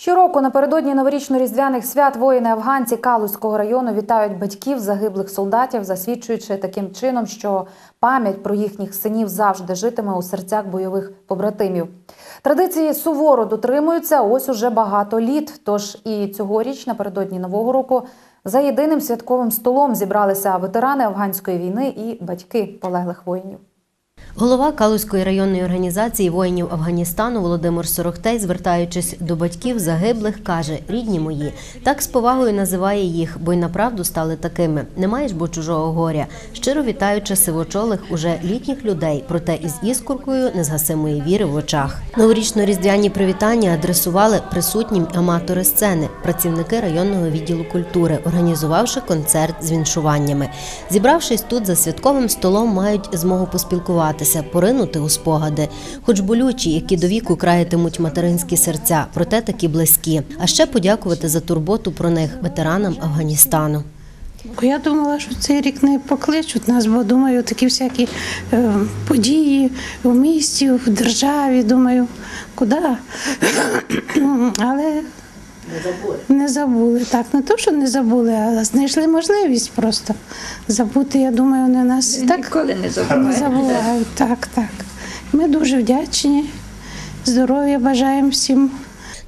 Щороку напередодні новорічно-різдвяних свят воїни афганці Калузького району вітають батьків загиблих солдатів, засвідчуючи таким чином, що пам'ять про їхніх синів завжди житиме у серцях бойових побратимів. Традиції суворо дотримуються ось уже багато літ. Тож і цьогоріч, напередодні нового року, за єдиним святковим столом зібралися ветерани афганської війни і батьки полеглих воїнів. Голова Калузької районної організації воїнів Афганістану Володимир Сорохтей, звертаючись до батьків загиблих, каже: рідні мої, так з повагою називає їх, бо й направду стали такими. Не маєш бо чужого горя. Щиро вітаючи сивочолих уже літніх людей, проте із іскоркою незгасимої віри в очах. Новорічно-різдвяні привітання адресували присутнім аматори сцени, працівники районного відділу культури, організувавши концерт з віншуваннями. Зібравшись тут за святковим столом, мають змогу поспілкуватися, поринути у спогади, хоч болючі, які до віку краятимуть материнські серця, проте такі близькі. А ще подякувати за турботу про них ветеранам Афганістану. Я думала, що цей рік не покличуть нас, бо думаю, такі всякі е, події в місті, в державі. Думаю, куди? Але не забули. Так, не то, що не забули, а знайшли можливість просто забути. Я думаю, вони нас і так Ніколи не не забувають. Так, так. Ми дуже вдячні. Здоров'я бажаємо всім.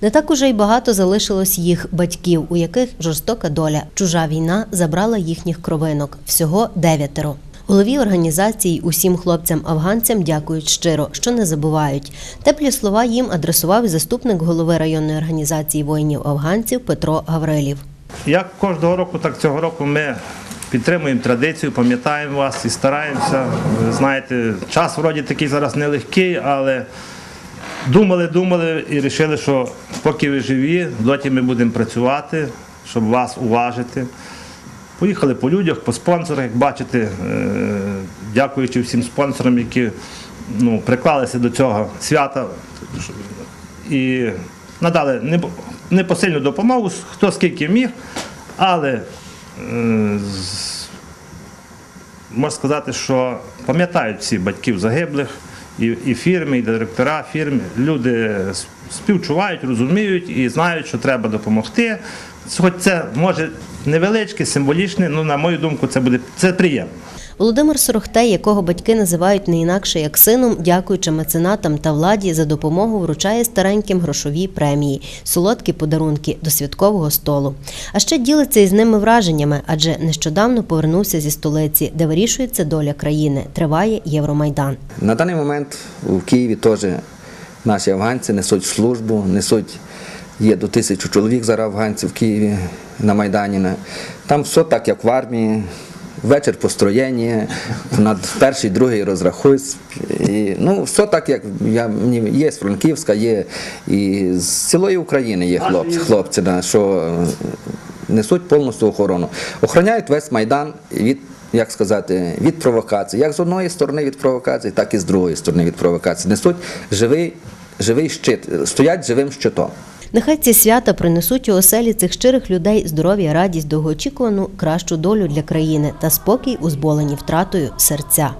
Не так уже й багато залишилось їх батьків, у яких жорстока доля. Чужа війна забрала їхніх кровинок. Всього дев'ятеро. Голові організації усім хлопцям-афганцям дякують щиро, що не забувають. Теплі слова їм адресував заступник голови районної організації воїнів-афганців Петро Гаврилів. Як кожного року, так цього року ми підтримуємо традицію, пам'ятаємо вас і стараємося. Ви знаєте, час вроді такий зараз нелегкий, але думали, думали і вирішили, що поки ви живі, доті ми будемо працювати, щоб вас уважити. Поїхали по людях, по спонсорах, як бачите, е, дякуючи всім спонсорам, які ну, приклалися до цього свята і надали непосильну допомогу, хто скільки міг, але е, можна сказати, що пам'ятають всі батьків загиблих, і, і фірми, і директора фірм. Люди співчувають, розуміють і знають, що треба допомогти. Хоч це може невеличке, символічне, ну на мою думку, це буде це приємно. Володимир Сорохтей, якого батьки називають не інакше як сином, дякуючи меценатам та владі за допомогу, вручає стареньким грошові премії, солодкі подарунки до святкового столу. А ще ділиться із ними враженнями, адже нещодавно повернувся зі столиці, де вирішується доля країни. Триває Євромайдан. На даний момент у Києві теж наші афганці несуть службу, несуть, є до тисячі чоловік зараз афганців в Києві на Майдані. Там все так, як в армії. Вечір построєння, на перший, другий розрахусь. І, ну, все так, як я, є з Франківська, є і з цілої України є хлопці, хлопці да, що несуть повністю охорону. Охороняють весь Майдан від, як сказати, від провокацій. Як з одної сторони від провокацій, так і з другої сторони від провокацій. Несуть живий, живий щит, стоять живим щитом. Нехай ці свята принесуть у оселі цих щирих людей здоров'я, радість, довгоочікувану кращу долю для країни та спокій у зболені втратою серця.